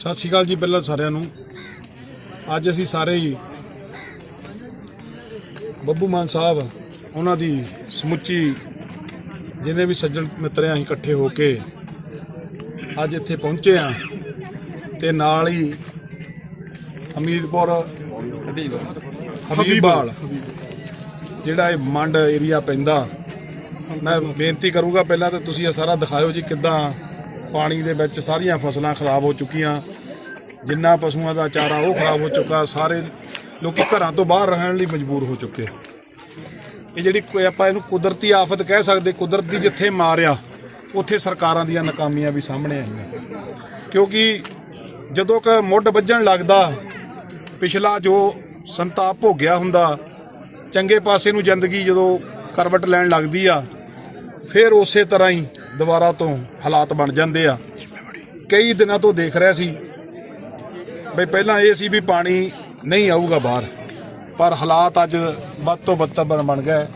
ਸਤਿ ਸ਼੍ਰੀ ਅਕਾਲ ਜੀ ਪਹਿਲਾਂ ਸਾਰਿਆਂ ਨੂੰ। ਅੱਜ ਅਸੀਂ ਸਾਰੇ ਹੀ ਬੱਬੂ ਮਾਨ ਸਾਹਿਬ, ਉਹਨਾਂ ਦੀ ਸਮੁੱਚੀ ਜਿੰਨੇ ਵੀ ਸੱਜਣ ਮਿੱਤਰ ਆ, ਅਸੀਂ ਇਕੱਠੇ ਹੋ ਕੇ ਅੱਜ ਇੱਥੇ ਪਹੁੰਚੇ ਆ ਤੇ ਨਾਲ ਹੀ ਹਮੀਦਪੁਰ ਹਬੀਬਾਲ, ਜਿਹੜਾ ਇਹ ਮੰਡ ਏਰੀਆ ਪੈਂਦਾ। ਮੈਂ ਬੇਨਤੀ ਕਰੂੰਗਾ ਪਹਿਲਾਂ ਤਾਂ ਤੁਸੀਂ ਇਹ ਸਾਰਾ ਦਿਖਾਇਓ ਜੀ ਕਿੱਦਾਂ ਪਾਣੀ ਦੇ ਵਿੱਚ ਸਾਰੀਆਂ ਫਸਲਾਂ ਖਰਾਬ ਹੋ ਚੁੱਕੀਆਂ। ਜਿੰਨਾ ਪਸ਼ੂਆਂ ਦਾ ਚਾਰਾ ਉਹ ਖਰਾਬ ਹੋ ਚੁੱਕਾ, ਸਾਰੇ ਲੋਕੀ ਘਰਾਂ ਤੋਂ ਬਾਹਰ ਰਹਿਣ ਲਈ ਮਜਬੂਰ ਹੋ ਚੁੱਕੇ। ਇਹ ਜਿਹੜੀ ਕੋਈ ਆਪਾਂ ਇਹਨੂੰ ਕੁਦਰਤੀ ਆਫਤ ਕਹਿ ਸਕਦੇ, ਕੁਦਰਤ ਦੀ ਜਿੱਥੇ ਮਾਰਿਆ, ਉੱਥੇ ਸਰਕਾਰਾਂ ਦੀਆਂ ਨਾਕਾਮੀਆਂ ਵੀ ਸਾਹਮਣੇ ਆਈਆਂ। ਕਿਉਂਕਿ ਜਦੋਂ ਕਿ ਮੁੱਢ ਵੱਜਣ ਲੱਗਦਾ, ਪਿਛਲਾ ਜੋ ਸੰਤਾਪ ਭੋਗਿਆ ਹੁੰਦਾ, ਚੰਗੇ ਪਾਸੇ ਨੂੰ ਜ਼ਿੰਦਗੀ ਜਦੋਂ ਕਰਵਟ ਲੈਣ ਲੱਗਦੀ ਆ, ਫਿਰ ਉਸੇ ਤਰ੍ਹਾਂ ਹੀ ਦੁਬਾਰਾ ਤੋਂ ਹਾਲਾਤ ਬਣ ਜਾਂਦੇ ਆ। ਕਈ ਦਿਨਾਂ ਤੋਂ ਦੇਖ ਰਿਹਾ ਸੀ ਬਈ ਪਹਿਲਾਂ ਇਹ ਸੀ ਵੀ ਪਾਣੀ ਨਹੀਂ ਆਊਗਾ ਬਾਹਰ, ਪਰ ਹਾਲਾਤ ਅੱਜ ਵੱਧ ਤੋਂ ਬੱਤਰ ਬਣ ਬਣ ਗਏ।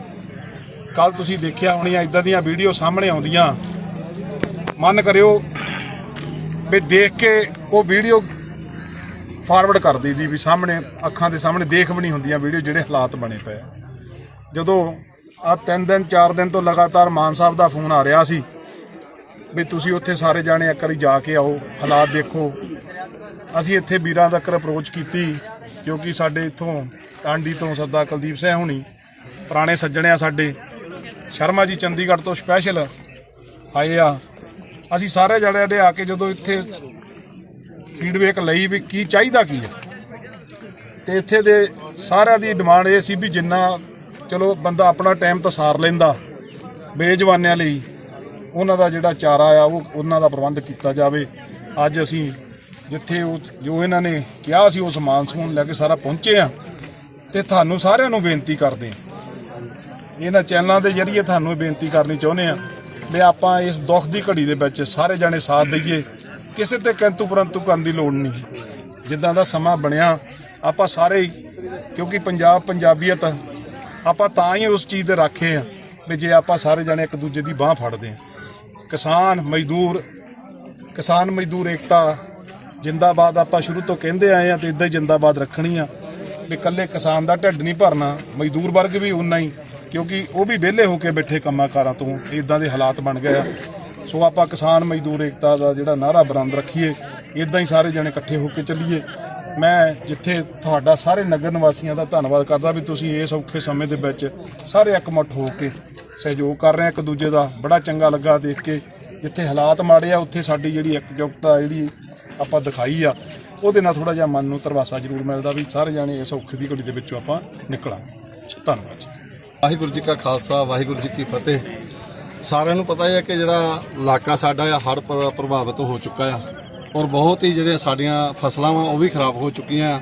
ਕੱਲ ਤੁਸੀਂ ਦੇਖਿਆ ਹੋਣੀਆਂ, ਇਦਾਂ ਦੀਆਂ ਵੀਡੀਓ ਸਾਹਮਣੇ ਆਉਂਦੀਆਂ। ਮਨ ਕਰਿਓ ਵੀ ਦੇਖ ਕੇ ਉਹ ਵੀਡੀਓ ਫਾਰਵਰਡ ਕਰ ਦਈਦੀ ਵੀ ਸਾਹਮਣੇ, ਅੱਖਾਂ ਦੇ ਸਾਹਮਣੇ ਦੇਖ ਵੀ ਨਹੀਂ ਹੁੰਦੀਆਂ ਵੀਡੀਓ ਜਿਹੜੇ ਹਾਲਾਤ ਬਣੇ ਪਏ। ਜਦੋਂ ਆ ਤਿੰਨ ਦਿਨ, ਚਾਰ ਦਿਨ ਤੋਂ ਲਗਾਤਾਰ ਮਾਨ ਸਾਹਿਬ ਦਾ ਫੋਨ ਆ ਰਿਹਾ ਸੀ ਵੀ ਤੁਸੀਂ ਉੱਥੇ ਸਾਰੇ ਜਾਣੇ ਇੱਕ ਵਾਰੀ ਜਾ ਕੇ ਆਓ, ਹਾਲਾਤ ਦੇਖੋ। ਅਸੀਂ ਇੱਥੇ ਵੀਰਾਂ ਤੱਕ ਅਪਰੋਚ ਕੀਤੀ ਕਿਉਂਕਿ ਸਾਡੇ ਇੱਥੋਂ ਟਾਂਡੀ ਤੋਂ ਸਰਦਾਰ ਕੁਲਦੀਪ ਸਿੰਘ ਹੁਣੀ, ਪੁਰਾਣੇ ਸੱਜਣ ਆ ਸਾਡੇ। ਸ਼ਰਮਾ ਜੀ ਚੰਡੀਗੜ੍ਹ ਤੋਂ ਸਪੈਸ਼ਲ ਆਏ ਆ। ਅਸੀਂ ਸਾਰੇ ਜਣੇ ਦੇ ਆ ਕੇ ਜਦੋਂ ਇੱਥੇ ਫੀਡਬੈਕ ਲਈ ਵੀ ਕੀ ਚਾਹੀਦਾ ਕੀ ਹੈ। ਤੇ ਇੱਥੇ ਦੇ ਸਾਰਿਆਂ ਦੀ ਡਿਮਾਂਡ ਇਹ ਸੀ ਵੀ ਜਿੰਨਾ ਚਲੋ ਬੰਦਾ ਆਪਣਾ ਟਾਈਮ ਤਾਂ ਸਾਰ ਲੈਂਦਾ, ਬੇਜਵਾਨਿਆਂ ਲਈ। ਉਹਨਾਂ ਦਾ ਜਿਹੜਾ ਚਾਰਾ ਆ, ਉਹ ਉਹਨਾਂ ਦਾ ਪ੍ਰਬੰਧ ਕੀਤਾ ਜਾਵੇ। ਅੱਜ ਅਸੀਂ ਜਿੱਥੇ ਉਹ ਜੋ ਇਹਨਾਂ ਨੇ ਕਿਹਾ ਸੀ, ਉਹ ਸਮਾਨ ਸਮੂਨ ਲੈ ਕੇ ਸਾਰਾ ਪਹੁੰਚੇ ਆ ਤੇ ਤੁਹਾਨੂੰ ਸਾਰਿਆਂ ਨੂੰ ਬੇਨਤੀ ਕਰਦੇ ਆ ਇਹਨਾਂ ਚੈਨਲਾਂ ਦੇ ਜਰੀਏ ਤੁਹਾਨੂੰ ਬੇਨਤੀ ਕਰਨੀ ਚਾਹੁੰਦੇ ਆ ਵੀ ਆਪਾਂ ਇਸ ਦੁੱਖ ਦੀ ਘੜੀ ਦੇ ਵਿੱਚ ਸਾਰੇ ਜਾਣੇ ਸਾਥ ਦਈਏ। ਕਿਸੇ ਤੇ ਕਿੰਤੂ ਪਰੰਤੂ ਕਰਨ ਦੀ ਲੋੜ ਨਹੀਂ। ਜਿੱਦਾਂ ਦਾ ਸਮਾਂ ਬਣਿਆ, ਆਪਾਂ ਸਾਰੇ ਕਿਉਂਕਿ ਪੰਜਾਬ ਪੰਜਾਬੀਅਤ, ਆਪਾਂ ਤਾਂ ਹੀ ਉਸ ਚੀਜ਼ ਦੇ ਰਾਖੇ ਆ ਵੀ ਜੇ ਆਪਾਂ ਸਾਰੇ ਜਾਣੇ ਇੱਕ ਦੂਜੇ ਦੀ ਬਾਹ ਫੜਦੇ ਆ ਕਿਸਾਨ ਮਜ਼ਦੂਰ ਕਿਸਾਨ ਮਜ਼ਦੂਰ ਏਕਤਾ ਜਿੰਦਾਬਾਦ ਆਪਾਂ ਸ਼ੁਰੂ ਤੋਂ ਕਹਿੰਦੇ ਆਏ ਆ ਤੇ ਇਦਾਂ ਹੀ ਜਿੰਦਾਬਾਦ ਰੱਖਣੀ ਆ ਵੀ ਇਕੱਲੇ ਕਿਸਾਨ ਦਾ ਢਿੱਡ ਨਹੀਂ ਭਰਨਾ, ਮਜ਼ਦੂਰ ਵਰਗ ਵੀ ਉਨਾ ਹੀ, ਕਿਉਂਕਿ ਉਹ ਵੀ ਵਿਹਲੇ ਹੋ ਕੇ ਬੈਠੇ ਕੰਮਾਂ ਕਾਰਾਂ ਤੋਂ ਇਦਾਂ ਦੇ ਹਾਲਾਤ ਬਣ ਗਏ ਆ। ਸੋ ਆਪਾਂ ਕਿਸਾਨ ਮਜ਼ਦੂਰ ਏਕਤਾ ਦਾ ਜਿਹੜਾ ਨਾਰਾ ਬਰਾਮਦ ਰੱਖੀਏ ਇਦਾਂ ਹੀ ਸਾਰੇ ਜਣੇ ਇਕੱਠੇ ਹੋ ਕੇ ਚੱਲੀਏ। ਮੈਂ ਜਿੱਥੇ ਤੁਹਾਡਾ ਸਾਰੇ ਨਗਰ ਨਿਵਾਸੀਆਂ ਦਾ ਧੰਨਵਾਦ ਕਰਦਾ ਵੀ ਤੁਸੀਂ ਇਸ ਔਖੇ ਸਮੇਂ ਦੇ ਵਿੱਚ ਸਾਰੇ ਇਕਮੁੱਠ ਹੋ ਕੇ ਸਹਿਯੋਗ ਕਰ ਰਹੇ ਆ ਇੱਕ ਦੂਜੇ ਦਾ। ਬੜਾ ਚੰਗਾ ਲੱਗਾ ਦੇਖ ਕੇ। ਜਿੱਥੇ ਹਾਲਾਤ ਮਾੜੇ ਆ ਉੱਥੇ ਸਾਡੀ ਜਿਹੜੀ ਇਕਜੁੱਟਤਾ ਜਿਹੜੀ ਆਪਾਂ ਦਿਖਾਈ ਆ ਉਹਦੇ ਨਾਲ ਥੋੜਾ ਜਿਹਾ ਮਨ ਨੂੰ ਤਰਵਾਸਾ ਜ਼ਰੂਰ ਮਿਲਦਾ ਵੀ ਸਾਰੇ ਜਾਣੇ ਇਸ ਔਖੇ ਦੀ ਘੜੀ ਦੇ ਵਿੱਚੋਂ ਆਪਾਂ ਨਿਕਲਾਂਗੇ। ਧੰਨਵਾਦ ਜੀ। ਵਾਹਿਗੁਰੂ ਜੀ ਕਾ ਖਾਲਸਾ ਵਾਹਿਗੁਰੂ ਜੀ ਕੀ ਫਤਿਹ। ਸਾਰਿਆਂ ਨੂੰ ਪਤਾ ਹੈ ਕਿ ਜਿਹੜਾ ਇਲਾਕਾ ਸਾਡਾ ਆ ਪ੍ਰ- ਪ੍ਰਭਾਵਿਤ ਹੋ ਚੁੱਕਾ ਆ। ਔਰ ਬਹੁਤ ਹੀ ਜਿਹੜੇ ਸਾਡੀਆਂ ਫਸਲਾਂ ਵਾ ਉਹ ਵੀ ਖਰਾਬ ਹੋ ਚੁੱਕੀਆਂ ਆ।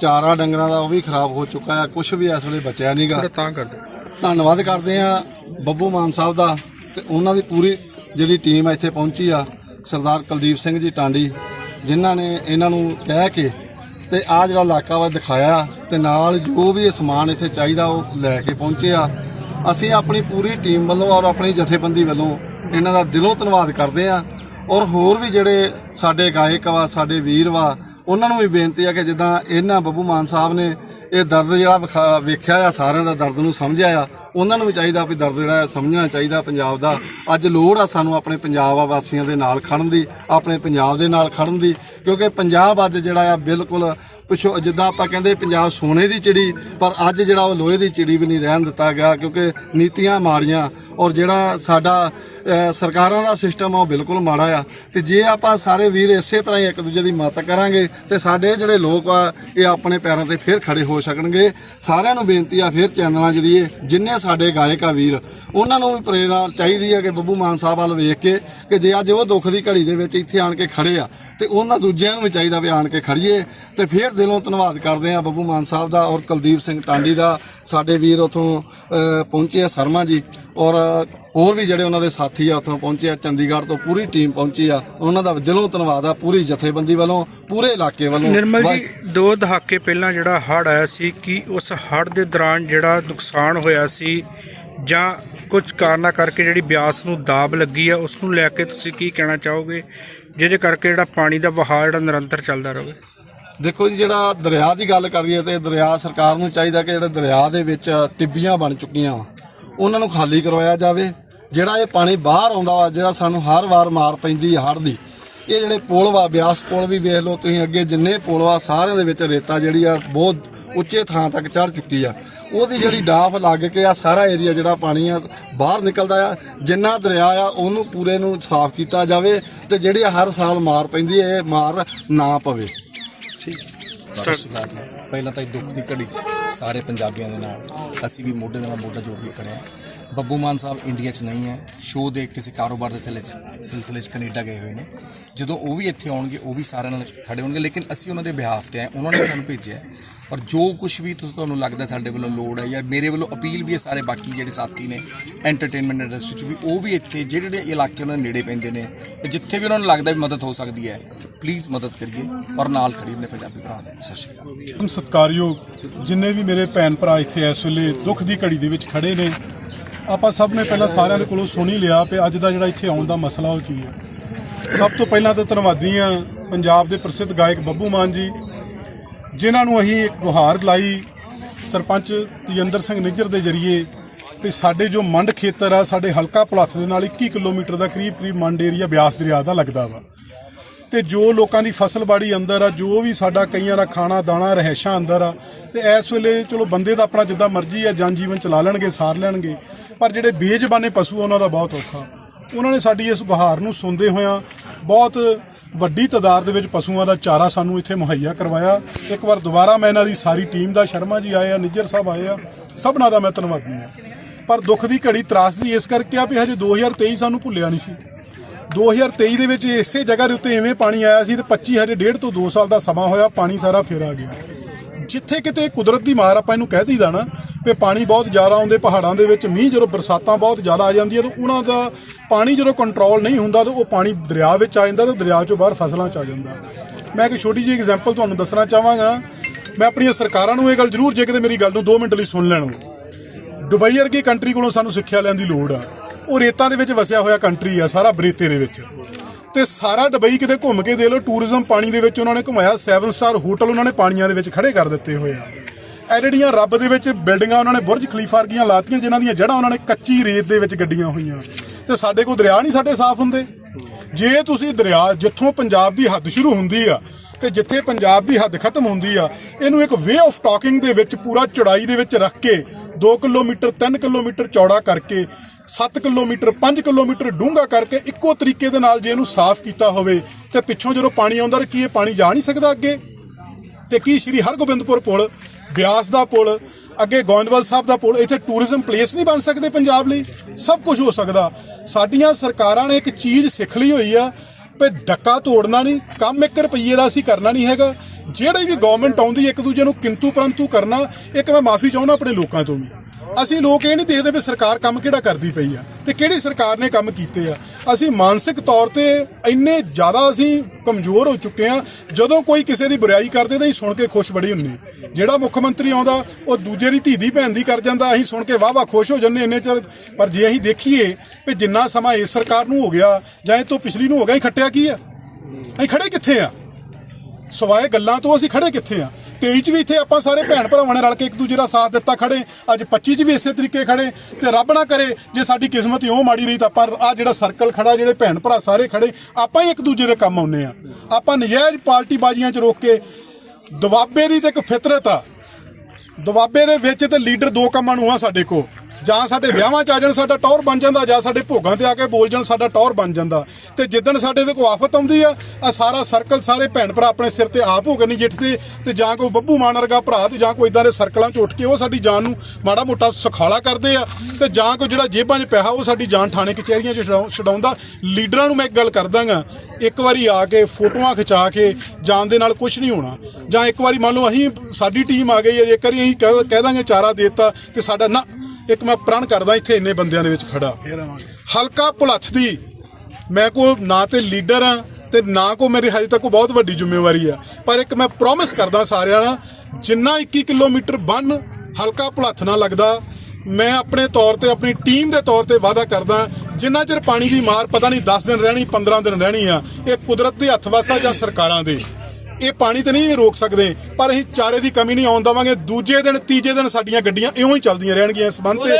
ਚਾਰਾ ਡੰਗਰਾਂ ਦਾ ਉਹ ਵੀ ਖਰਾਬ ਹੋ ਚੁੱਕਾ ਆ। ਕੁਝ ਵੀ ਇਸ ਵੇਲੇ ਬਚਿਆ ਨਹੀਂਗਾ ਤਾਂ ਕਰਦੇ। ਧੰਨਵਾਦ ਕਰਦੇ ਆ ਬੱਬੂ ਮਾਨ ਸਾਹਿਬ ਦਾ ਤੇ ਉਹਨਾਂ ਦੀ ਪੂਰੀ ਜਿਹੜੀ ਟੀਮ ਇੱਥੇ ਪਹੁੰਚੀ ਆ, ਸਰਦਾਰ ਕੁਲਦੀਪ ਸਿੰਘ ਜੀ ਟਾਂਡੀ, ਜਿਨ੍ਹਾਂ ਨੇ ਇਹਨਾਂ ਨੂੰ ਕਹਿ ਕੇ ਤੇ ਆ ਜਿਹੜਾ ਇਲਾਕਾ ਵਾ ਦਿਖਾਇਆ ਤੇ ਨਾਲ ਜੋ ਵੀ ਸਮਾਨ ਇੱਥੇ ਚਾਹੀਦਾ ਉਹ ਲੈ ਕੇ ਪਹੁੰਚੇ ਆ। ਅਸੀਂ ਆਪਣੀ ਪੂਰੀ ਟੀਮ ਵੱਲੋਂ ਔਰ ਆਪਣੀ ਜਥੇਬੰਦੀ ਵੱਲੋਂ ਇਹਨਾਂ ਦਾ ਦਿਲੋਂ ਧੰਨਵਾਦ ਕਰਦੇ ਆ ਔਰ ਹੋਰ ਵੀ ਜਿਹੜੇ ਸਾਡੇ ਗਾਇਕ ਵਾ, ਸਾਡੇ ਵੀਰ ਵਾ, ਉਹਨਾਂ ਨੂੰ ਵੀ ਬੇਨਤੀ ਆ ਕਿ ਜਿੱਦਾਂ ਇਹਨਾਂ ਬੱਬੂ ਮਾਨ ਸਾਹਿਬ ਨੇ ਇਹ ਦਰਦ ਜਿਹੜਾ ਵਿਖਾ- ਵੇਖਿਆ ਆ, ਸਾਰਿਆਂ ਦਾ ਦਰਦ ਨੂੰ ਸਮਝਿਆ ਆ। ਉਹਨਾਂ ਨੂੰ ਵੀ ਚਾਹੀਦਾ ਵੀ ਦਰਦ ਜਿਹੜਾ ਹੈ ਸਮਝਣਾ ਚਾਹੀਦਾ ਪੰਜਾਬ ਦਾ। ਅੱਜ ਲੋੜ ਆ ਸਾਨੂੰ ਆਪਣੇ ਪੰਜਾਬ ਵਾਸੀਆਂ ਦੇ ਨਾਲ ਖੜਨ ਦੀ, ਆਪਣੇ ਪੰਜਾਬ ਦੇ ਨਾਲ ਖੜਨ ਦੀ, ਕਿਉਂਕਿ ਪੰਜਾਬ ਅੱਜ ਜਿਹੜਾ ਆ, ਬਿਲਕੁਲ ਪਿਛੋ ਜਿੱਦਾਂ ਆਪਾਂ ਕਹਿੰਦੇ ਪੰਜਾਬ ਸੋਨੇ ਦੀ ਚਿੜੀ, ਪਰ ਅੱਜ ਜਿਹੜਾ ਉਹ ਲੋਹੇ ਦੀ ਚਿੜੀ ਵੀ ਨਹੀਂ ਰਹਿਣ ਦਿੱਤਾ ਗਿਆ, ਕਿਉਂਕਿ ਨੀਤੀਆਂ ਮਾੜੀਆਂ ਔਰ ਜਿਹੜਾ ਸਾਡਾ ਸਰਕਾਰਾਂ ਦਾ ਸਿਸਟਮ ਆ ਉਹ ਬਿਲਕੁਲ ਮਾੜਾ ਆ। ਤੇ ਜੇ ਆਪਾਂ ਸਾਰੇ ਵੀਰ ਇਸੇ ਤਰ੍ਹਾਂ ਹੀ ਇੱਕ ਦੂਜੇ ਦੀ ਮਦਦ ਕਰਾਂਗੇ, ਤੇ ਸਾਡੇ ਜਿਹੜੇ ਲੋਕ ਆ, ਇਹ ਆਪਣੇ ਪੈਰਾਂ ਤੇ ਫੇਰ ਖੜੇ ਹੋ ਸਕਣਗੇ। ਸਾਰਿਆਂ ਨੂੰ ਬੇਨਤੀ ਆ ਫੇਰ ਚੈਨਲਾਂ ਜਰੀਏ ਜਿੰਨੇ ਸਾਡੇ ਗਾਇਕ ਆ ਵੀਰ, ਉਹਨਾਂ ਨੂੰ ਵੀ ਪ੍ਰੇਰਣਾ ਚਾਹੀਦੀ ਹੈ ਕਿ ਬੱਬੂ ਮਾਨ ਸਾਹਿਬ ਵੱਲ ਵੇਖ ਕੇ, ਕਿ ਜੇ ਅੱਜ ਉਹ ਦੁੱਖ ਦੀ ਘੜੀ ਦੇ ਵਿੱਚ ਇੱਥੇ ਆਣ ਕੇ ਖੜੇ ਆ, ਤੇ ਉਹਨਾਂ ਦੂਜਿਆਂ ਨੂੰ ਵੀ ਚਾਹੀਦਾ ਵੀ ਆਣ ਕੇ ਖੜੀਏ, ਤੇ ਫੇਰ ਦਿਲੋਂ ਧੰਨਵਾਦ ਕਰਦੇ ਆ ਬੱਬੂ ਮਾਨ ਸਾਹਿਬ ਦਾ ਔਰ ਕੁਲਦੀਪ ਸਿੰਘ ਟਾਂਡੀ ਦਾ ਸਾਡੇ ਵੀਰ ਉਥੋਂ ਪਹੁੰਚੇ ਆ ਸ਼ਰਮਾ ਜੀ ਔਰ ਹੋਰ ਵੀ ਜਿਹੜੇ ਉਹਨਾਂ ਦੇ ਸਾਥੀ ਆ ਉੱਥੋਂ ਪਹੁੰਚੇ ਆ ਚੰਡੀਗੜ੍ਹ ਤੋਂ ਪੂਰੀ ਟੀਮ ਪਹੁੰਚੀ ਆ। ਉਹਨਾਂ ਦਾ ਦਿਲੋਂ ਧੰਨਵਾਦ ਆ ਪੂਰੀ ਜਥੇਬੰਦੀ ਵੱਲੋਂ ਪੂਰੇ ਇਲਾਕੇ ਵੱਲੋਂ। ਨਿਰਮਲ ਜੀ ਦੋ ਦਹਾਕੇ ਪਹਿਲਾਂ ਜਿਹੜਾ ਹੜ੍ਹ ਆਇਆ ਸੀ ਕਿ ਉਸ ਹੜ੍ਹ ਦੇ ਦੌਰਾਨ ਜਿਹੜਾ ਨੁਕਸਾਨ ਹੋਇਆ ਸੀ ਜਾਂ ਕੁਝ ਕਾਰਨਾਂ ਕਰਕੇ ਜਿਹੜੀ ਬਿਆਸ ਨੂੰ ਦਾਬ ਲੱਗੀ ਆ ਉਸ ਨੂੰ ਲੈ ਕੇ ਤੁਸੀਂ ਕੀ ਕਹਿਣਾ ਚਾਹੋਗੇ? ਜਿਹਦੇ ਕਰਕੇ ਜਿਹੜਾ ਪਾਣੀ ਦਾ ਵਹਾਅ ਜਿਹੜਾ ਨਿਰੰਤਰ ਚੱਲਦਾ ਰਹੇ? ਦੇਖੋ ਜੀ, ਜਿਹੜਾ ਦਰਿਆ ਦੀ ਗੱਲ ਕਰੀਏ ਤੇ ਦਰਿਆ ਸਰਕਾਰ ਨੂੰ ਚਾਹੀਦਾ ਕਿ ਜਿਹੜੇ ਦਰਿਆ ਦੇ ਵਿੱਚ ਟਿੱਬੀਆਂ ਬਣ ਚੁੱਕੀਆਂ ਵਾ, ਉਹਨਾਂ ਨੂੰ ਖਾਲੀ ਕਰਵਾਇਆ ਜਾਵੇ। ਜਿਹੜਾ ਇਹ ਪਾਣੀ ਬਾਹਰ ਆਉਂਦਾ ਵਾ, ਜਿਹੜਾ ਸਾਨੂੰ ਹਰ ਵਾਰ ਮਾਰ ਪੈਂਦੀ ਹੈ ਹੜ੍ਹ ਦੀ, ਇਹ ਜਿਹੜੇ ਪੁਲ ਵਾ, ਬਿਆਸ ਪੁਲ ਵੀ ਵੇਖ ਲਓ ਤੁਸੀਂ ਅੱਗੇ, ਜਿੰਨੇ ਪੁਲ ਵਾ, ਸਾਰਿਆਂ ਦੇ ਵਿੱਚ ਰੇਤਾ ਜਿਹੜੀ ਆ ਬਹੁਤ ਉੱਚੇ ਥਾਂ ਤੱਕ ਚੜ ਚੁੱਕੀ ਆ। ਉਹਦੀ ਜਿਹੜੀ ਡਾਫ ਲੱਗ ਕੇ ਆ, ਸਾਰਾ ਏਰੀਆ ਜਿਹੜਾ ਪਾਣੀ ਆ, ਬਾਹਰ ਨਿਕਲਦਾ ਆ। ਜਿੰਨਾ ਦਰਿਆ ਆ, ਉਹਨੂੰ ਪੂਰੇ ਨੂੰ ਸਾਫ਼ ਕੀਤਾ ਜਾਵੇ ਤੇ ਜਿਹੜੀ ਹਰ ਸਾਲ ਮਾਰ ਪੈਂਦੀ ਇਹ ਮਾਰ ਨਾ ਪਵੇ। ਸਰ ਸਰ ਪਹਿਲਾਂ ਤਾਂ ਇਹ ਦੁੱਖ ਦੀ ਘੜੀ 'ਚ ਸਾਰੇ ਪੰਜਾਬੀਆਂ ਦੇ ਨਾਲ। ਅਸੀਂ ਵੀ ਮੋਢੇ ਨਾਲ ਮੋਢਾ ਜੋੜ ਕੇ ਖੜੇ ਹਾਂ। ਬੱਬੂ ਮਾਨ ਸਾਹਿਬ ਇੰਡੀਆ 'ਚ ਨਹੀਂ ਹੈ। ਸ਼ੋਅ ਦੇ ਕਿਸੇ ਕਾਰੋਬਾਰ ਦੇ ਸਿਲਸਿਲੇ 'ਚ ਸਿਲਸਿਲੇ ਕੈਨੇਡਾ ਗਏ ਹੋਏ ਨੇ। ਜਦੋਂ ਉਹ ਵੀ ਇੱਥੇ ਆਉਣਗੇ, ਉਹ ਵੀ ਸਾਰਿਆਂ ਨਾਲ ਖੜੇ ਹੋਣਗੇ। ਲੇਕਿਨ ਅਸੀਂ ਉਹਨਾਂ ਦੇ ਬਿਹਾਫ ਤੇ ਆਏ, ਉਹਨਾਂ ਨੇ ਸਾਨੂੰ ਭੇਜਿਆ ਔਰ ਜੋ ਕੁਝ ਵੀ ਤੁਸੀਂ ਤੁਹਾਨੂੰ ਲੱਗਦਾ ਸਾਡੇ ਵੱਲੋਂ ਲੋੜ ਹੈ ਜਾਂ ਮੇਰੇ ਵੱਲੋਂ ਅਪੀਲ ਵੀ ਹੈ, ਸਾਰੇ ਬਾਕੀ ਜਿਹੜੇ ਸਾਥੀ ਨੇ ਐਂਟਰਟੇਨਮੈਂਟ ਇੰਡਸਟਰੀ 'ਚ ਵੀ, ਉਹ ਵੀ ਇੱਥੇ ਜਿਹੜੇ ਜਿਹੜੇ ਇਲਾਕੇ ਉਹਨਾਂ ਦੇ ਨੇੜੇ ਪੈਂਦੇ ਨੇ ਜਿੱਥੇ ਵੀ ਉਹਨਾਂ ਨੂੰ ਲੱਗਦਾ ਵੀ ਮਦਦ ਹੋ ਸਕਦੀ ਹੈ ਪਲੀਜ਼ ਮਦਦ ਕਰੀਏ ਔਰ ਨਾਲ ਖੜੀ ਆਪਣੇ ਪੰਜਾਬੀ ਭਰਾ ਦੇ। ਸਤਿ ਸ਼੍ਰੀ ਅਕਾਲ। ਹਮ ਸਤਿਕਾਰਯੋਗ ਜਿੰਨੇ ਵੀ ਮੇਰੇ ਭੈਣ ਭਰਾ ਇੱਥੇ ਇਸ ਵੇਲੇ ਦੁੱਖ ਦੀ ਘੜੀ ਦੇ ਵਿੱਚ ਖੜੇ ਨੇ ਆਪਾਂ ਸਭ ਨੇ ਪਹਿਲਾਂ ਸਾਰਿਆਂ ਦੇ ਕੋਲੋਂ ਸੁਣੀ ਲਿਆ ਕਿ ਅੱਜ ਦਾ ਜਿਹੜਾ ਇੱਥੇ ਆਉਣ ਦਾ ਮਸਲਾ ਉਹ ਕੀ ਹੈ। ਸਭ ਤੋਂ ਪਹਿਲਾਂ ਤਾਂ ਧੰਨਵਾਦੀ ਆ ਪੰਜਾਬ ਦੇ ਪ੍ਰਸਿੱਧ ਗਾਇਕ ਬੱਬੂ ਮਾਨ ਜੀ, ਜਿਨ੍ਹਾਂ ਨੂੰ ਅਸੀਂ ਇੱਕ ਗੁਹਾਰ ਲਾਈ ਸਰਪੰਚ ਤਜਿੰਦਰ ਸਿੰਘ ਨਿੱਜਰ ਦੇ ਜਰੀਏ ਤੇ ਸਾਡੇ ਜੋ ਮੰਡ ਖੇਤਰ ਆ, ਸਾਡੇ ਹਲਕਾ ਭੁਲੱਥ ਦੇ ਨਾਲ 21 ਕਿਲੋਮੀਟਰ ਦਾ ਕਰੀਬ ਕਰੀਬ ਮੰਡ ਏਰੀਆ ਬਿਆਸ ਦਰਿਆ ਦਾ ਲੱਗਦਾ ਵਾ। ਤੇ ਜੋ ਲੋਕਾਂ ਦੀ ਫਸਲਬਾੜੀ ਅੰਦਰ ਆ ਜੋ ਵੀ ਸਾਡਾ ਕਈਆਂ ਦਾ ਖਾਣਾ ਦਾਣਾ ਰਹਿਸ਼ਾਂ ਅੰਦਰ ਆ ਤੇ ਇਸ ਵੇਲੇ ਚਲੋ ਬੰਦੇ ਦਾ ਆਪਣਾ ਜਿੱਦਾਂ ਮਰਜ਼ੀ ਆ ਜਨ ਜੀਵਨ ਚਲਾ ਲੈਣਗੇ ਸਾਰ ਲੈਣਗੇ ਪਰ ਜਿਹੜੇ ਬੇਜ਼ਬਾਨੇ ਪਸ਼ੂ ਆ, ਉਹਨਾਂ ਦਾ ਬਹੁਤ ਔਖਾ। ਉਹਨਾਂ ਨੇ ਸਾਡੀ ਇਸ ਗੁਹਾਰ ਨੂੰ ਸੁਣਦੇ ਹੋਇਆਂ ਬਹੁਤ ਵੱਡੀ ਤਾਦਾਦ ਦੇ ਵਿੱਚ ਪਸ਼ੂਆਂ ਦਾ ਚਾਰਾ ਸਾਨੂੰ ਇੱਥੇ ਮੁਹੱਈਆ ਕਰਵਾਇਆ। ਇੱਕ ਵਾਰ ਦੁਬਾਰਾ ਮੈਂ ਇਹਨਾਂ ਦੀ ਸਾਰੀ ਟੀਮ ਦਾ ਸ਼ਰਮਾ ਜੀ ਆਏ ਆ ਨਿੱਜਰ ਸਾਹਿਬ ਆਏ ਆ ਸਭਨਾਂ ਦਾ ਮੈਂ ਧੰਨਵਾਦੀ ਹਾਂ। ਪਰ ਦੁੱਖ ਦੀ ਘੜੀ ਤਰਾਸਦੀ ਇਸ ਕਰਕੇ ਆ ਵੀ ਹਜੇ 2023 ਸਾਨੂੰ ਭੁੱਲਿਆ ਨਹੀਂ ਸੀ। 2023 ਦੇ ਵਿੱਚ ਇਸੇ ਜਗ੍ਹਾ ਦੇ ਉੱਤੇ ਐਵੇਂ ਪਾਣੀ ਆਇਆ ਸੀ ਤੇ 25 ਹਜੇ ਡੇਢ ਤੋਂ 2 ਸਾਲ ਦਾ ਸਮਾਂ ਹੋਇਆ, ਪਾਣੀ ਸਾਰਾ ਫੇਰ ਆ ਗਿਆ। ਜਿੱਥੇ ਕਿਤੇ ਕੁਦਰਤ ਦੀ ਮਾਰ ਆਪਾਂ ਇਹਨੂੰ ਕਹਿ ਦਈਦਾ ਨਾ ਵੀ ਪਾਣੀ ਬਹੁਤ ਜ਼ਿਆਦਾ ਆਉਂਦੇ ਪਹਾੜਾਂ ਦੇ ਵਿੱਚ, ਮੀਂਹ ਜਦੋਂ ਬਰਸਾਤਾਂ ਬਹੁਤ ਜ਼ਿਆਦਾ ਆ ਜਾਂਦੀਆਂ ਤਾਂ ਉਹਨਾਂ ਦਾ ਪਾਣੀ ਜਦੋਂ ਕੰਟਰੋਲ ਨਹੀਂ ਹੁੰਦਾ ਤਾਂ ਉਹ ਪਾਣੀ ਦਰਿਆ ਵਿੱਚ ਆ ਜਾਂਦਾ ਤੇ ਦਰਿਆ ਚੋਂ ਬਾਹਰ ਫਸਲਾਂ ਚ ਆ ਜਾਂਦਾ। ਮੈਂ ਇੱਕ ਛੋਟੀ ਜਿਹੀ ਐਗਜ਼ਾਮਪਲ ਤੁਹਾਨੂੰ ਦੱਸਣਾ ਚਾਹਾਂਗਾ। ਮੈਂ ਆਪਣੀਆਂ ਸਰਕਾਰਾਂ ਨੂੰ ਇਹ ਗੱਲ ਜ਼ਰੂਰ ਜੇ ਕਿਤੇ ਮੇਰੀ ਗੱਲ ਨੂੰ 2 ਮਿੰਟ ਲਈ ਸੁਣ ਲੈਣ। ਦੁਬਈ ਵਰਗੀ ਕੰਟਰੀ ਕੋਲੋਂ ਸਾਨੂੰ ਸਿੱਖਿਆ ਲੈਣ ਦੀ ਲੋੜ ਆ। ਉਹ ਰੇਤਾਂ ਦੇ ਵਿੱਚ ਵਸਿਆ ਹੋਇਆ ਕੰਟਰੀ ਆ, ਸਾਰਾ ਬਰੇਤੇ ਦੇ ਵਿੱਚ। ਤੇ ਸਾਰਾ ਦੁਬਈ ਕਿਤੇ ਘੁੰਮ ਕੇ ਦੇ ਲਓ ਟੂਰਿਜ਼ਮ ਪਾਣੀ ਦੇ ਵਿੱਚ ਉਹਨਾਂ ਨੇ ਘੁਮਾਇਆ 7 ਸਟਾਰ ਹੋਟਲ ਉਹਨਾਂ ਨੇ ਪਾਣੀਆਂ ਦੇ ਵਿੱਚ ਖੜੇ ਕਰ ਦਿੱਤੇ ਹੋਏ ਆ। ਇਹ ਜਿਹੜੀਆਂ ਰੱਬ ਦੇ ਵਿੱਚ ਬਿਲਡਿੰਗਾਂ ਉਹਨਾਂ ਨੇ ਬੁਰਜ ਖਲੀਫਾ ਵਰਗੀਆਂ ਲਾਤੀਆਂ, ਜਿਨ੍ਹਾਂ ਦੀਆਂ ਜੜ੍ਹਾਂ ਉਹਨਾਂ ਨੇ ਕੱਚੀ ਰੇਤ ਦੇ ਵਿੱਚ ਗੱਡੀਆਂ ਹੋਈਆਂ। ਤੇ ਸਾਡੇ ਕੋਲ ਦਰਿਆ ਨਹੀਂ ਸਾਡੇ ਸਾਫ਼ ਹੁੰਦੇ। ਜੇ ਤੁਸੀਂ ਦਰਿਆ, ਜਿੱਥੋਂ ਪੰਜਾਬ ਦੀ ਹੱਦ ਸ਼ੁਰੂ ਹੁੰਦੀ ਆ, ਤੇ ਜਿੱਥੇ ਪੰਜਾਬ ਦੀ ਹੱਦ ਖਤਮ ਹੁੰਦੀ ਆ, ਇਹਨੂੰ ਇੱਕ ਵੇ ਆਫ ਟਾਕਿੰਗ ਦੇ ਵਿੱਚ ਪੂਰਾ ਚੌੜਾਈ ਦੇ ਵਿੱਚ ਰੱਖ ਕੇ 2 ਕਿਲੋਮੀਟਰ 3 ਕਿਲੋਮੀਟਰ ਚੌੜਾ ਕਰਕੇ 7 ਕਿਲੋਮੀਟਰ 5 ਕਿਲੋਮੀਟਰ ਡੂੰਘਾ ਕਰਕੇ ਇੱਕੋ ਤਰੀਕੇ ਦੇ ਨਾਲ ਜੇ ਇਹਨੂੰ ਸਾਫ਼ ਕੀਤਾ ਹੋਵੇ, ਤੇ ਪਿੱਛੋਂ ਜਦੋਂ ਪਾਣੀ ਆਉਂਦਾ ਤਾਂ ਕੀ ਇਹ ਪਾਣੀ ਜਾ ਨਹੀਂ ਸਕਦਾ ਅੱਗੇ? ਤੇ ਕੀ ਸ਼੍ਰੀ ਹਰਗੋਬਿੰਦਪੁਰ ਪੁਲ, ਬਿਆਸ ਦਾ ਪੁਲ, ਅੱਗੇ ਗੋਇੰਦਵਾਲ ਸਾਹਿਬ ਦਾ ਪੁਲ, ਇੱਥੇ ਟੂਰਿਜ਼ਮ ਪਲੇਸ ਨਹੀਂ ਬਣ ਸਕਦੇ ਪੰਜਾਬ ਲਈ? ਸਭ ਕੁਝ ਹੋ ਸਕਦਾ। ਸਾਡੀਆਂ ਸਰਕਾਰਾਂ ਨੇ ਇੱਕ ਚੀਜ਼ ਸਿੱਖ ਲਈ ਹੋਈ ਆ, ਵੀ ਡੱਕਾ ਤੋੜਨਾ ਨਹੀਂ, ਕੰਮ 1 ਰੁਪਈਏ ਦਾ ਅਸੀਂ ਕਰਨਾ ਨਹੀਂ ਹੈਗਾ। ਜਿਹੜੀ ਵੀ ਗਵਰਨਮੈਂਟ ਆਉਂਦੀ, ਇੱਕ ਦੂਜੇ ਨੂੰ ਕਿੰਤੂ ਪਰੰਤੂ ਕਰਨਾ, ਇੱਕ ਮੈਂ ਮਾਫੀ ਚਾਹੁੰਦਾ ਆਪਣੇ ਲੋਕਾਂ ਤੋਂ ਵੀ। ਅਸੀਂ ਲੋਕ ਇਹ ਨਹੀਂ ਦੇਖਦੇ ਵੀ ਸਰਕਾਰ ਕੰਮ ਕਿਹੜਾ ਕਰਦੀ ਪਈ ਆ ਤੇ ਕਿਹੜੀ ਸਰਕਾਰ ਨੇ ਕੰਮ ਕੀਤੇ ਆ। ਅਸੀਂ ਮਾਨਸਿਕ ਤੌਰ ਤੇ ਇੰਨੇ ਜ਼ਿਆਦਾ ਅਸੀਂ ਕਮਜ਼ੋਰ ਹੋ ਚੁੱਕੇ ਆ। ਜਦੋਂ ਕੋਈ ਕਿਸੇ ਦੀ ਬੁਰਾਈ ਕਰਦੇ ਤਾਂ ਅਸੀਂ ਸੁਣ ਕੇ ਖੁਸ਼ ਬੜੀ ਹੁੰਨੇ ਜਿਹੜਾ ਮੁੱਖ ਮੰਤਰੀ ਆਉਂਦਾ, ਉਹ ਦੂਜੇ ਦੀ ਧੀ ਦੀ ਭੈਣ ਦੀ ਕਰ ਜਾਂਦਾ, ਅਸੀਂ ਸੁਣ ਕੇ ਵਾਹ-ਵਾਹ ਖੁਸ਼ ਹੋ ਜੰਨੇ ਇੰਨੇ ਚਿਰ। ਪਰ ਜੇ ਅਸੀਂ ਦੇਖੀਏ ਵੀ ਜਿੰਨਾ ਸਮਾਂ ਇਸ ਸਰਕਾਰ ਨੂੰ ਹੋ ਗਿਆ, ਜਾਂ ਇਹ ਤੋਂ ਪਿਛਲੀ ਨੂੰ ਹੋ ਗਿਆ ਹੀ ਖੱਟਿਆ ਕੀ ਆ? ਅਸੀਂ ਖੜੇ ਕਿੱਥੇ ਆ? ਸਵਾਏ ਗੱਲਾਂ ਤੋਂ ਅਸੀਂ ਖੜੇ ਕਿੱਥੇ ਆ? 23 ਚ ਵੀ ਇੱਥੇ ਆਪਾਂ ਸਾਰੇ ਭੈਣ ਭਰਾਵਾਂ ਨੇ ਰਲ ਕੇ ਇੱਕ ਦੂਜੇ ਦਾ ਸਾਥ ਦਿੱਤਾ ਖੜੇ। ਅੱਜ 25 ਚ ਵੀ ਇਸੇ ਤਰੀਕੇ ਖੜੇ ਤੇ ਰੱਬ ਨਾ ਕਰੇ ਜੇ ਸਾਡੀ ਕਿਸਮਤ ਇਉਂ ਮਾੜੀ ਰਹੀ ਤਾਂ ਆਪਾਂ ਆ ਜਿਹੜਾ ਸਰਕਲ ਖੜਾ, ਜਿਹੜੇ ਭੈਣ ਭਰਾ ਸਾਰੇ ਖੜੇ, ਆਪਾਂ ਹੀ ਇੱਕ ਦੂਜੇ ਦੇ ਕੰਮ ਆਉਨੇ ਆ ਆਪਾਂ ਨਜਾਇਜ਼ ਪਾਰਟੀ ਬਾਜ਼ੀਆਂ 'ਚ ਰੋਕ ਕੇ ਦਵਾਬੇ ਦੀ ਤੇ ਇੱਕ ਫਿਤਰਤ ਆ। ਦੁਆਬੇ ਦੇ ਵਿੱਚ ਤੇ ਲੀਡਰ ਦੋ ਕੰਮਾਂ ਨੂੰ ਆ ਸਾਡੇ ਕੋਲ। ਜਾਂ ਸਾਡੇ ਵਿਆਹਾਂ 'ਚ ਆ ਜਾਣ, ਸਾਡਾ ਟੌਰ ਬਣ ਜਾਂਦਾ, ਜਾਂ ਸਾਡੇ ਭੋਗਾਂ ਤੇ ਆ ਕੇ ਬੋਲ ਜਾਣ, ਸਾਡਾ ਟੌਰ ਬਣ ਜਾਂਦਾ। ਤੇ ਜਿੱਦਣ ਸਾਡੇ ਤੇ ਕੋਈ ਆਫਤ ਆਉਂਦੀ ਆ ਆ ਸਾਰਾ ਸਰਕਲ ਸਾਰੇ ਭੈਣ ਭਰਾ ਆਪਣੇ ਸਿਰ ਤੇ ਆਪ ਹੋ ਗਏ ਨਹੀਂ ਜਿੱਠਦੇ ਤੇ ਜਾਂ ਕੋਈ ਬੱਬੂ ਮਾਨ ਵਰਗਾ ਭਰਾ ਤੇ ਜਾਂ ਕੋਈ ਇਦਾਂ ਦੇ ਸਰਕਲਾਂ 'ਚ ਉੱਠ ਕੇ ਉਹ ਸਾਡੀ ਜਾਨ ਨੂੰ ਮਾੜਾ ਮੋਟਾ ਸੁਖਾਲਾ ਕਰਦੇ ਆ। ਤੇ ਜਾਂ ਕੋਈ ਜਿਹੜਾ ਜੇਬਾਂ 'ਚ ਪੈਸਾ ਉਹ ਸਾਡੀ ਜਾਨ ਥਾਣੇ ਕਚਹਿਰੀਆਂ 'ਚ ਛਡਾਉ- ਛਡਾਉਂਦਾ। ਲੀਡਰਾਂ ਨੂੰ ਮੈਂ ਇੱਕ ਗੱਲ ਕਰਦਾਗਾ ਇੱਕ ਵਾਰੀ ਆ ਕੇ ਫੋਟੋਆਂ ਖਿਚਾ ਕੇ ਜਾਨ ਦੇ ਨਾਲ ਕੁਝ ਨਹੀਂ ਹੋਣਾ। ਜਾਂ ਇੱਕ ਵਾਰੀ ਮੰਨ ਲਓ ਅਸੀਂ, ਸਾਡੀ ਟੀਮ ਆ ਗਈ ਹੈ, ਜੇਕਰ ਅਸੀਂ ਕਹਿ ਕਹਿ ਦਾਂਗੇ ਚਾਰਾ ਦੇਤਾ ਤੇ ਸਾਡਾ ਨਾ ਇੱਕ ਮੈਂ ਪ੍ਰਣ ਕਰਦਾ ਇੱਥੇ ਇੰਨੇ ਬੰਦਿਆਂ ਦੇ ਵਿੱਚ ਖੜਾ। ਹਲਕਾ ਭੁਲੱਥ ਦੀ ਮੈਂ ਕੋ ਨਾ ਤੇ ਲੀਡਰ ਆ ਤੇ ਨਾ ਕੋ ਮੇਰੀ ਹਜੇ ਤੱਕ ਕੋਈ ਬਹੁਤ ਵੱਡੀ ਜ਼ਿੰਮੇਵਾਰੀ ਆ। ਪਰ ਇੱਕ ਮੈਂ ਪ੍ਰੋਮਿਸ ਕਰਦਾ ਸਾਰਿਆਂ ਨਾਲ ਜਿੰਨਾ 21 ਕਿਲੋਮੀਟਰ ਬੰਨ ਹਲਕਾ ਭੁਲੱਥ ਨਾਲ ਲੱਗਦਾ ਮੈਂ ਆਪਣੇ ਤੌਰ ਤੇ ਆਪਣੀ ਟੀਮ ਦੇ ਤੌਰ ਤੇ ਵਾਅਦਾ ਕਰਦਾ ਜਿੰਨਾ ਚਿਰ ਪਾਣੀ ਦੀ ਮਾਰ ਪਤਾ ਨਹੀਂ 10 ਦਿਨ ਰਹਿਣੀ 15 ਦਿਨ ਰਹਿਣੀ ਆ ਇਹ ਕੁਦਰਤ ਦੇ ਹੱਥ ਵਾਸਾ ਜਾਂ ਸਰਕਾਰਾਂ ਦੇ? ਇਹ ਪਾਣੀ ਤੇ ਨਹੀਂ ਰੋਕ ਸਕਦੇ ਪਰ ਅਸੀਂ ਚਾਰੇ ਦੀ ਕਮੀ ਨਹੀਂ ਆਉਣ ਦੇਵਾਂਗੇ। ਦੂਜੇ ਦਿਨ ਤੀਜੇ ਦਿਨ ਸਾਡੀਆਂ ਗੱਡੀਆਂ ਇਉਂ ਹੀ ਚੱਲਦੀਆਂ ਰਹਿਣਗੀਆਂ ਇਸ ਸੰਬੰਧ ਤੇ।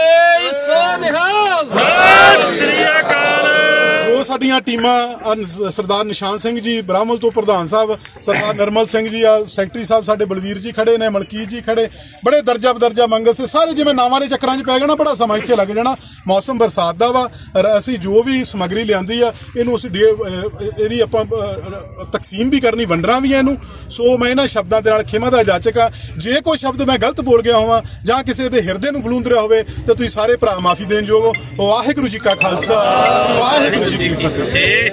ਜੋ ਸਾਡੀਆਂ ਟੀਮਾਂ ਅਹ ਸਰਦਾਰ ਨਿਸ਼ਾਨ ਸਿੰਘ ਜੀ ਬ੍ਰਾਹਮਲ ਤੋਂ ਪ੍ਰਧਾਨ ਸਾਹਿਬ ਸਰਦਾਰ ਨਰਮਲ ਸਿੰਘ ਜੀ ਆ ਸੈਕਟਰੀ ਸਾਹਿਬ ਸਾਡੇ ਬਲਵੀਰ ਜੀ ਖੜੇ ਨੇ ਮਲਕੀਤ ਜੀ ਖੜੇ ਬੜੇ ਦਰਜਾ ਬਦਰਜਾ ਮੰਗਸ ਸੇ ਸਾਰੇ ਜਿਵੇਂ ਨਾਵਾਂ ਦੇ ਚੱਕਰਾਂ 'ਚ ਪੈ ਗਏ ਨਾ ਬੜਾ ਸਮਾਂ ਇੱਥੇ ਲੱਗ ਜਾਣਾ। ਮੌਸਮ ਬਰਸਾਤ ਦਾ ਵਾ ਰ- ਅਸੀਂ ਜੋ ਵੀ ਸਮੱਗਰੀ ਲਿਆਂਦੀ ਆ ਇਹਨੂੰ ਅਸੀਂ ਡੇ- ਅਹ ਇਹਦੀ ਆਪਾਂ ਅਹ, ਤਕਸੀਮ ਵੀ ਕਰਨੀ ਵੰਡਣਾ ਵੀ ਆ ਇਹਨੂੰ। ਸੋ ਮੈਂ ਇਹਨਾਂ ਸ਼ਬਦਾਂ ਦੇ ਨਾਲ ਖਿਮਾ ਦਾ ਜਾਚਕ ਆ। ਜੇ ਕੋਈ ਸ਼ਬਦ ਮੈਂ ਗਲਤ ਬੋਲ ਗਿਆ ਹੋਵਾਂ ਜਾਂ ਕਿਸੇ ਦੇ ਹਿਰਦੇ ਨੂੰ ਫਲੂੰਦ ਰਿਹਾ ਹੋਵੇ ਤਾਂ ਤੁਸੀਂ ਸਾਰੇ ਭਰਾ ਮਾਫੀ ਦੇਣ ਯੋਗ ਹੋ। ਵਾਹਿਗੁਰੂ ਜੀ ਕਾ ਖਾਲਸਾ ਵਾਹਿਗੁਰੂ ਜੀ ਕੀ ਫਤਿਹ